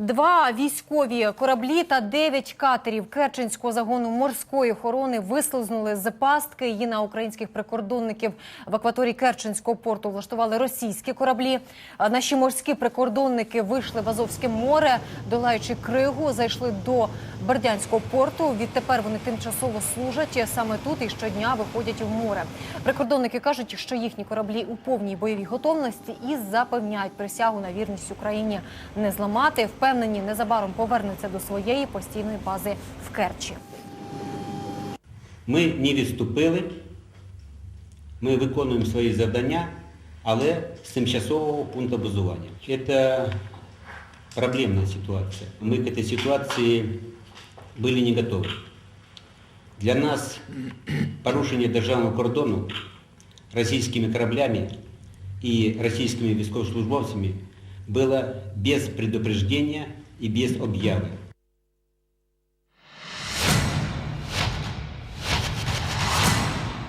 Два військові кораблі та дев'ять катерів Керченського загону морської охорони вислизнули з пастки. Її на українських прикордонників в акваторії Керченського порту влаштували російські кораблі. Наші морські прикордонники вийшли в Азовське море, долаючи кригу, зайшли до Бердянського порту. Відтепер вони тимчасово служать саме тут і щодня виходять в море. Прикордонники кажуть, що їхні кораблі у повній бойовій готовності і запевняють присягу на вірність Україні не зламати. Впевнені, незабаром повернеться до своєї постійної бази в Керчі. Ми не відступили, ми виконуємо свої завдання, але з тимчасового пункту базування. Це проблемна ситуація. Ми к этой ситуації були не готові. Для нас порушення державного кордону російськими кораблями і російськими військовослужбовцями було без предупреждения и без об'яви.